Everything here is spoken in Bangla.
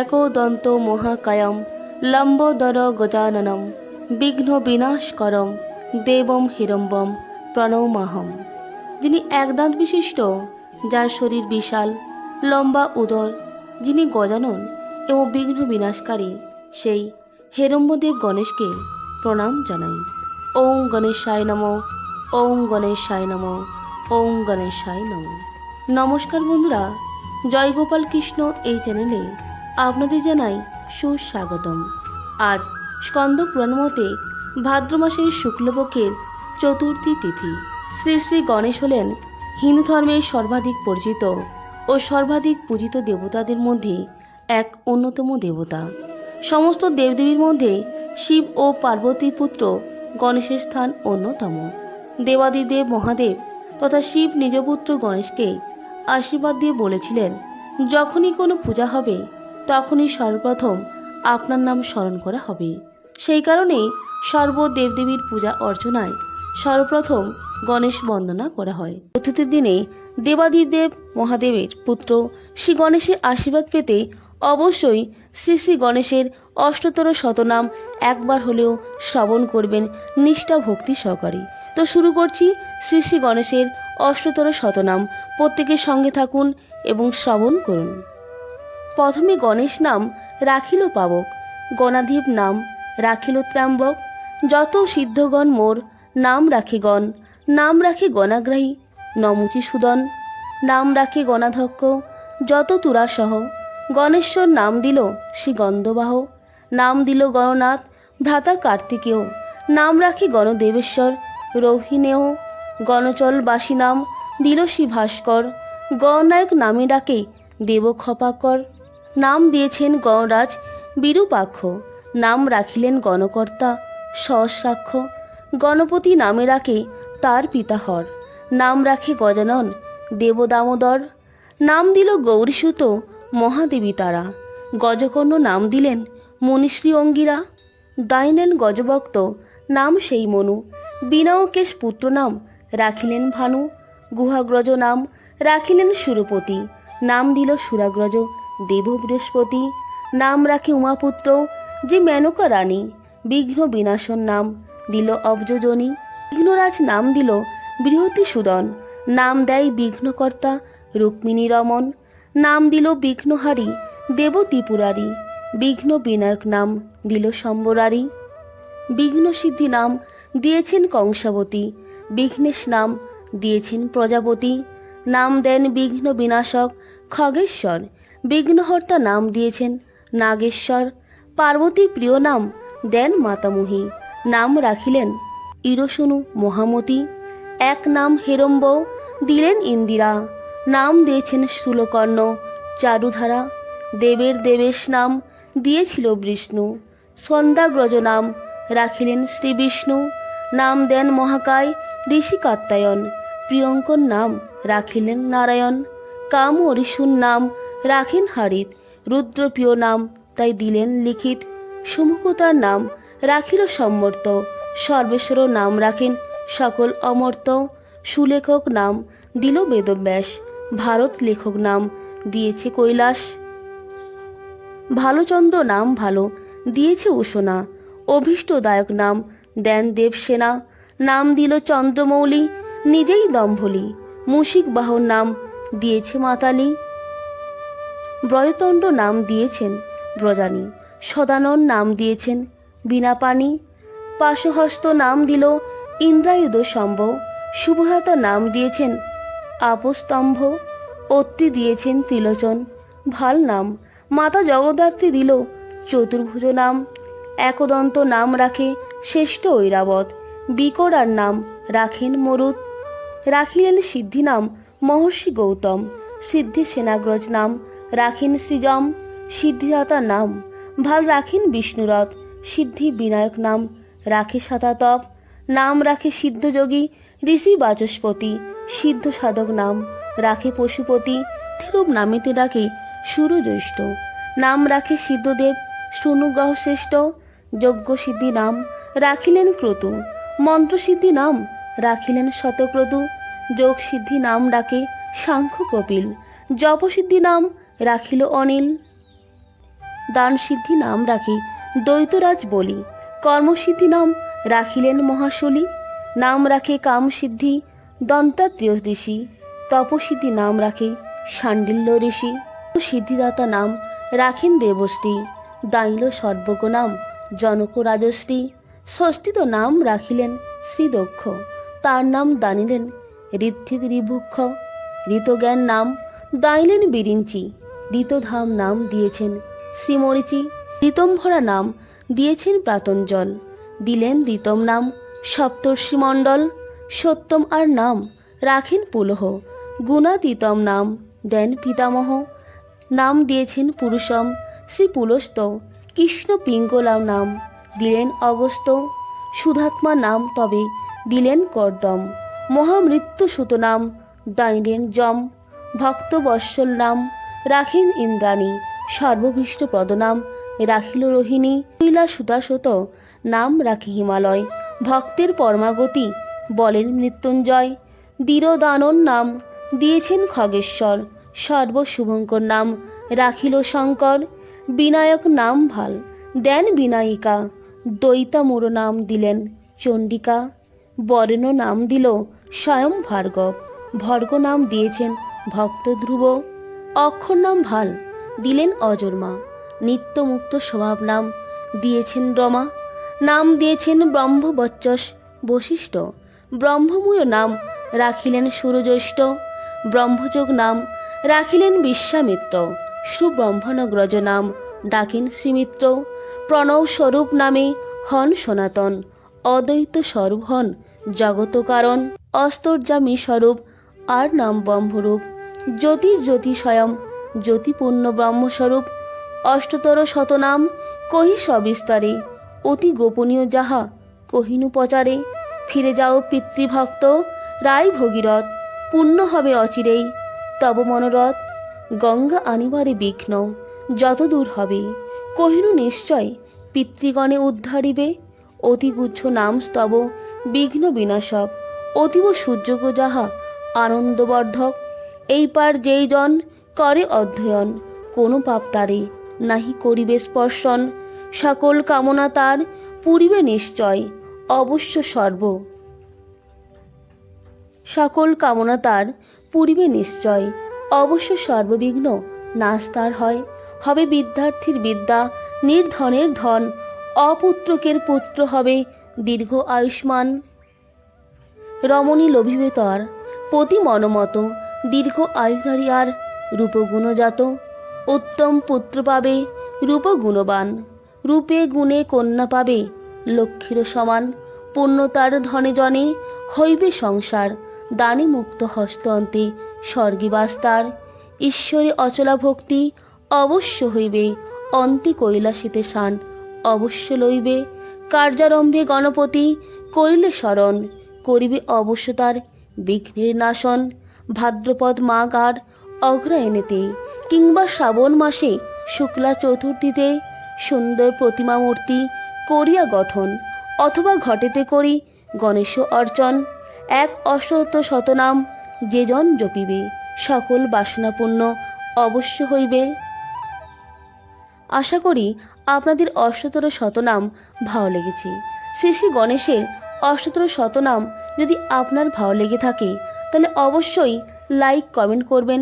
একদন্ত মহাকায়ম লম্বোদর গজাননম বিঘ্ন বিনাশকরম দেবম হিরম্বম প্রণমাহম। যিনি একদাঁত বিশিষ্ট, যার শরীর বিশাল, লম্বা উদর, যিনি গজানন এবং বিঘ্ন বিনাশকারী, সেই হেরম্বদেব গণেশকে প্রণাম জানাই। ওং গণেশায় নম, ওং গণেশায় নম, ওং গণেশায় নম। নমস্কার বন্ধুরা জয়গোপাল কৃষ্ণ এই চ্যানেলে আপনাদের জানাই সুস্বাগতম। আজ স্কন্দ পুরাণ মতে ভাদ্র মাসের শুক্লপক্ষের চতুর্থী তিথি। শ্রী শ্রী গণেশ হলেন হিন্দু ধর্মের সর্বাধিক পরিচিত ও সর্বাধিক পূজিত দেবতাদের মধ্যে এক অন্যতম দেবতা। সমস্ত দেবদেবীর মধ্যে শিব ও পার্বতীর পুত্র গণেশের স্থান অন্যতম। দেবাদিদেব মহাদেব তথা শিব নিজ পুত্র গণেশকে আশীর্বাদ দিয়ে বলেছিলেন, যখনই কোনো পূজা হবে তখনই সর্বপ্রথম আপনার নাম স্মরণ করা হবে। সেই কারণে সর্ব দেবদেবীর পূজা অর্চনায় সর্বপ্রথম গণেশ বন্দনা করা হয়। চতুর্থীর দিনে দেবাদিদেব মহাদেবের পুত্র শ্রী গণেশের আশীর্বাদ পেতে অবশ্যই শ্রী শ্রী গণেশের অষ্টতর শতনাম একবার হলেও শ্রবণ করবেন নিষ্ঠা ভক্তি সহকারে। তো শুরু করছি শ্রী শ্রী গণেশের অষ্টতর শতনাম। প্রত্যেকের সঙ্গে থাকুন এবং শ্রবণ করুন। প্রথমে গণেশ নাম রাখিল পাবক, গণাধীপ নাম রাখিল ত্র্যম্বক। যত সিদ্ধগণ মোর, নাম রাখে গণ, নাম রাখে গণাগ্রাহী, নমুচি সুদন। নাম রাখে গণাধ্যক্ষ, যত তুরাসহ। গণেশ্বর নাম দিল শ্রী গন্ধবাহ, নাম দিল গণনাথ, ভ্রাতা কার্তিকেয়। নাম রাখে গণদেবেশ্বর, রোহিণেয়। গণচলবাসী নাম দিল শ্রী ভাস্কর। গণনায়ক নামে ডাকে দেব খপাকর নাম দিয়েছেন গণরাজ বিরূপাক্ষ। নাম রাখিলেন গণকর্তা, সহস্রাক্ষ। গণপতি নামে রাখে তার পিতাহর। নাম রাখে গজানন, দেবদামোদর। নাম দিল গৌরীসুত, মহাদেবী তারা। গজকর্ণ নাম দিলেন মনীশ্রী অঙ্গিরা। দাইনেন গজভক্ত, নাম সেই মনু। বিনায়কেশ পুত্র নাম রাখিলেন ভানু। গুহাগ্রজ নাম রাখিলেন সুরপতি। নাম দিল সুরাগ্রজ। দেব বৃহস্পতি নাম রাখে উমাপুত্র, যে মেনকা রানী, বিঘ্ন বিনাশন নাম দিল অব্জজনী বিঘ্নরাজ নাম দিল বৃহতি সুদন, নাম দেয় বিঘ্নকর্তা রুক্মিণী রমন, নাম দিল বিঘ্নহারী দেব ত্রিপুরারী বিঘ্ন বিনায়ক নাম দিল সম্বরারি। বিঘ্ন সিদ্ধি নাম দিয়েছেন কংসাবতী, বিঘ্নেশ নাম দিয়েছেন প্রজাপতি, নাম দেন বিঘ্ন বিনাশক খগেশ্বর। বিঘ্নহর্তা নাম দিয়েছেন নাগেশ্বর, পার্বতী প্রিয় নাম দেন মাতামহী। নাম রাখিলেন ইরসনু মহামতি। এক নাম হেরম্ব, দিলেন ইন্দিরা। নাম দিয়েছেন স্থূলকর্ণ, চারুধারা। দেবের দেবেশ নাম দিয়েছিল বিষ্ণু। সন্ধ্যাগ্রজ নাম রাখিলেন শ্রী বিষ্ণু। নাম দেন মহাকায় ঋষি কাত্তায়ন প্রিয়ঙ্কর নাম রাখিলেন নারায়ণ। কাম অরিশুন নাম রাখেন হারিত। রুদ্রপ্রিয় নাম তাই দিলেন লিখিত। সমুখতার নাম রাখিল সম্মর্ত। সর্বেশ্বর নাম রাখেন সকল অমর্ত। সুলেখক নাম দিল বেদব্যাস ভারত লেখক নাম দিয়েছে কৈলাস। ভালোচন্দ্র নাম ভালো, দিয়েছে উষনা। অভীষ্টদায়ক নাম দেন দেবসেনা। নাম দিল চন্দ্রমৌলি, নিজেই দম্ভলি। মুশিক বাহন নাম দিয়েছে মাতালি। ব্রয়তণ্ড নাম দিয়েছেন ব্রজানী। সদানন নাম দিয়েছেন বিনাপানি পাশহস্ত নাম দিল ইন্দ্রায়ুধ সম্ভ। শুভহাতা নাম দিয়েছেন আপস্তম্ভ অত্তি দিয়েছেন ত্রিলোচন। ভালো নাম। মাতা জগদ্ধাত্রী দিল চতুর্ভুজ নাম। একদন্ত নাম রাখে শ্রেষ্ঠ ঐরাবত। বিকরার নাম রাখেন মরুত। রাখিলেন সিদ্ধি নাম মহর্ষি গৌতম। সিদ্ধি সেনাগ্রজ নাম রাখেন সৃজম সিদ্ধিদাতা নাম। ভালো রাখেন বিষ্ণুরথ, সিদ্ধি বিনায়ক নাম। রাখে শতাতপ নাম রাখে সিদ্ধযোগী, ঋষি বাচস্পতি, সিদ্ধ সাধক নাম। রাখে পশুপতি থিরূপ নামেতে ডাকে সুরজ্যৈষ্ঠ। নাম রাখে সিদ্ধদেব শুনুগ্রহ শ্রেষ্ঠ, যজ্ঞ সিদ্ধি নাম। রাখিলেন ক্রতু মন্ত্রসিদ্ধি নাম। রাখিলেন শতক্রতু, যোগ সিদ্ধি নাম ডাকে সাংখ্য কপিল। জপসিদ্ধি নাম রাখিল অনিল। দান সিদ্ধি নাম রাখি, দ্বৈতরাজ বলি। কর্মসিদ্ধি নাম রাখিলেন মহাশলী। নাম রাখে কাম সিদ্ধি দন্তাত্রেয় ঋষি তপসিদ্ধি নাম রাখে সাণ্ডিল্য ঋষি। সিদ্ধিদাতা নাম রাখেন দেবশ্রী। দাইল সর্বজ্ঞ নাম জনক রাজশ্রী। ষষ্ঠিত নাম রাখিলেন শ্রীদক্ষ। তার নাম দানিলেন ঋদ্ধিত রিভুক্ষ ঋতজ্ঞান নাম দাইলেন বিরিঞ্চি। ঋতধাম নাম দিয়েছেন শ্রীমরিচি। ঋতম্ভরা নাম দিয়েছেন প্রাতঞ্জল দিলেন ঋতম নাম সপ্তর্ষিমণ্ডল সত্যম আর নাম রাখেন পুলহ। গুণাতীতম নাম দেন পিতামহ। নাম দিয়েছেন পুরুষম শ্রী পুলস্ত। কৃষ্ণ পিঙ্গলাও নাম দিলেন অগস্ত সুধাত্মা নাম তবে দিলেন কর্দম। মহামৃত্যু সুত নাম দাইলেন যম। ভক্তবৎসল নাম রাখেন ইন্দ্রাণী। সর্বভীষ্ট পদনাম, রাখিল রোহিণী। লীলা সুতাসত নাম রাখি হিমালয়। ভক্তের পরমাগতি, বলেন মৃত্যুঞ্জয়। দীরদানন নাম, দিয়েছেন খগেশ্বর। সর্বশুভঙ্কর নাম, রাখিল শঙ্কর। বিনায়ক নাম ভালো, দেন বিনায়িকা। দৈতামুর নাম দিলেন চণ্ডিকা। বরেণ্য নাম দিল স্বয়ং ভার্গব। ভর্গ নাম দিয়েছেন ভক্ত ধ্রুব অক্ষর নাম ভালো, দিলেন অজর্মা নিত্যমুক্ত স্বভাব নাম দিয়েছেন রমা নাম দিয়েছেন ব্রহ্মবচ্চস বশিষ্ঠ। ব্রহ্মময় নাম রাখিলেন সুরজ্যৈষ্ঠ। ব্রহ্মযোগ নাম রাখিলেন বিশ্বামিত্র। সুব্রহ্মণগ্রজ নাম ডাকেন শ্রীমিত্র প্রণব স্বরূপ নামে হন সনাতন। অদ্বৈত স্বরূপ হন জগত কারণ অস্তর্যামী স্বরূপ আর নাম ব্রহ্মরূপ। জ্যোতি জ্যোতি স্বয়ং জ্যোতিপূর্ণ ব্রহ্মস্বরূপ, অষ্টতর শতনাম, কহি সবিস্তারে, অতি গোপনীয় যাহা, কহিনু প্রচারে, ফিরে যাও পিতৃভক্ত, রায় ভগীরথ, পূর্ণ হবে অচিরেই, তব মনোরথ, গঙ্গা আনিবারে বিঘ্ন, যত দূর হবে, কহিনু নিশ্চয়, পিতৃগণে উদ্ধারিবে অতিগুচ্ছ নাম স্তব, বিঘ্ন বিনাশক, অতীব সূর্যগ যাহা আনন্দবর্ধক এই পার যেই জন, করে অধ্যয়ন, কোনো পাপ তারে নাহি করিবে স্পর্শন। সকল কামনা তার পুরিবে নিশ্চয়, অবশ্য সর্ব। সকল কামনা তার পুরিবে নিশ্চয়, অবশ্য সর্ববিঘ্ন নাশ তার হয়। হবে বিদ্যার্থীর বিদ্যা, নির্ধনের ধন, অপুত্রকের পুত্র হবে দীর্ঘ আয়ুষ্মান। রমণী লোভিবে তর, পতি মনমত দীর্ঘ আয়ুধারী আর রূপগুণজাত। উত্তম পুত্র পাবে রূপগুণবান। রূপে গুণে কন্যা পাবে লক্ষ্মীর সমান। পূর্ণতার ধনে জনে, হইবে সংসার। দানে মুক্ত হস্ত অন্তে স্বর্গীবাস্তার ঈশ্বরে অচলা ভক্তি অবশ্য হইবে, অন্তে কৈলাসিতে শান অবশ্য লইবে। কার্যারম্ভে গণপতি করিলে স্মরণ করিবে অবশ্য তার বিঘ্নের নাশন। ভাদ্রপদ মাঘ আর অগ্রায়ণেতে কিংবা শ্রাবণ মাসে শুক্লা চতুর্থীতে সুন্দর প্রতিমা মূর্তি করিয়া গঠন অথবা ঘটেতে করি গণেশ অর্চন। এক অষ্টত শতনাম যেজন জপিবে, সকল বাসনাপূর্ণ অবশ্য হইবে। আশা করি আপনাদের অষ্টতর শতনাম ভালো লেগেছে। শ্রী শ্রী গণেশের অষ্টতর শতনাম যদি আপনার ভালো লেগে থাকে তাহলে অবশ্যই লাইক কমেন্ট করবেন।